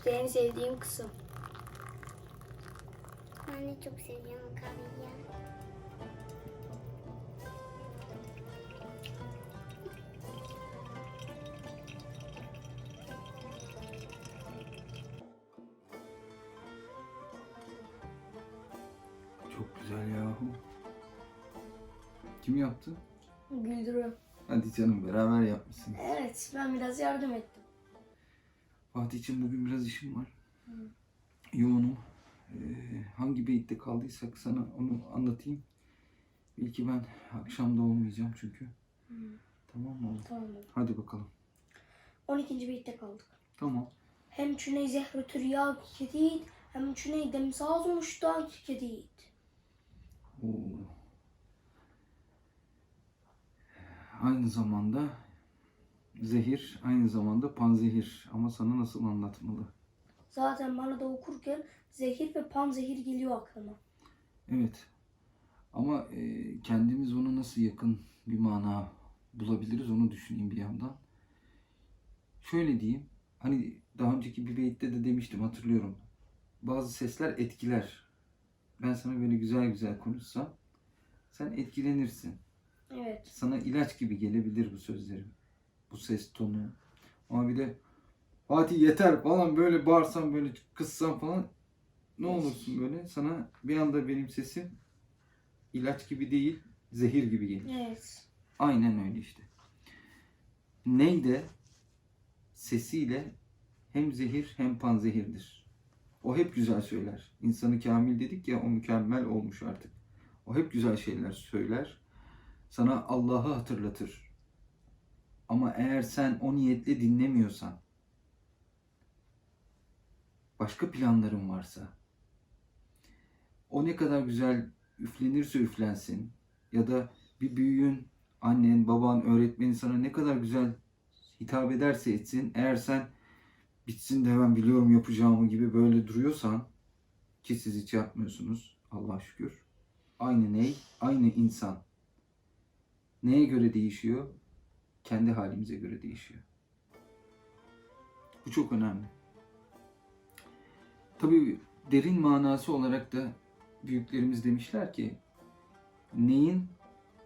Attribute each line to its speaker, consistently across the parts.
Speaker 1: İşte en sevdiğim kısım.
Speaker 2: Ben de çok seviyorum kahveyi.
Speaker 3: Çok güzel yahu. Kim yaptı?
Speaker 1: Güldürüyor.
Speaker 3: Hadi canım beraber yapmışsın.
Speaker 1: Evet ben biraz yardım ettim.
Speaker 3: Fatih'ciğim bugün biraz işim var. Yoğunum. Ee, hangi beytte kaldıysak sana onu anlatayım. Belki ben akşamda olmayacağım çünkü. Tamam mı?
Speaker 1: Tamam.
Speaker 3: Hadi bakalım.
Speaker 1: 12. beytte kaldık.
Speaker 3: Tamam.
Speaker 1: Hem çüney zehretür ya kedid, hem çüney demsaz muştan kedid.
Speaker 3: Oo. Aynı zamanda zehir, aynı zamanda panzehir. Ama sana nasıl anlatmalı?
Speaker 1: Zaten bana da okurken zehir ve panzehir geliyor aklıma.
Speaker 3: Evet. Ama e, kendimiz ona nasıl yakın bir mana bulabiliriz onu düşüneyim bir yandan. Şöyle diyeyim. Hani daha önceki bir beytte de demiştim hatırlıyorum. Bazı sesler etkiler. Ben sana böyle güzel güzel konuşsam sen etkilenirsin.
Speaker 1: Evet.
Speaker 3: Sana ilaç gibi gelebilir bu sözlerim. Bu ses tonu. Ama bir de Fatih yeter falan böyle bağırsam böyle kıssam falan ne olursun böyle sana bir anda benim sesim ilaç gibi değil zehir gibi gelir.
Speaker 1: Evet.
Speaker 3: Aynen öyle işte. Ney de sesiyle hem zehir hem panzehirdir. O hep güzel söyler. İnsanı kamil dedik ya o mükemmel olmuş artık. O hep güzel şeyler söyler. Sana Allah'ı hatırlatır. Ama eğer sen o niyetle dinlemiyorsan, başka planların varsa, o ne kadar güzel üflenirse üflensin ya da bir büyüğün, annen, baban, öğretmenin sana ne kadar güzel hitap ederse etsin, eğer sen bitsin de ben biliyorum yapacağımı gibi böyle duruyorsan ki siz hiç yapmıyorsunuz Allah şükür. Aynı ney? Aynı insan. Neye göre değişiyor? Kendi halimize göre değişiyor. Bu çok önemli. Tabii derin manası olarak da büyüklerimiz demişler ki neyin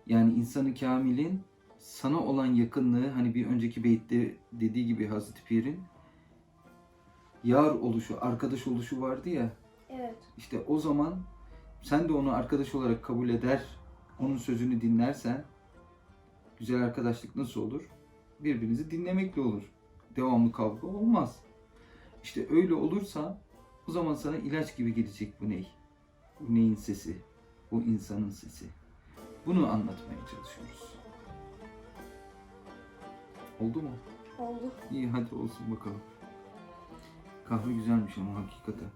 Speaker 3: yani insanı kamilin sana olan yakınlığı hani bir önceki beytte dediği gibi Hazreti Pir'in yar oluşu, arkadaş oluşu vardı ya
Speaker 1: Evet.
Speaker 3: işte o zaman sen de onu arkadaş olarak kabul eder, onun sözünü dinlersen güzel arkadaşlık nasıl olur? Birbirinizi dinlemekle olur. Devamlı kavga olmaz. İşte öyle olursa o zaman sana ilaç gibi gelecek bu ney? Bu neyin sesi? Bu insanın sesi. Bunu anlatmaya çalışıyoruz. Oldu mu?
Speaker 1: Oldu.
Speaker 3: İyi hadi olsun bakalım. Kahve güzelmiş ama hakikaten.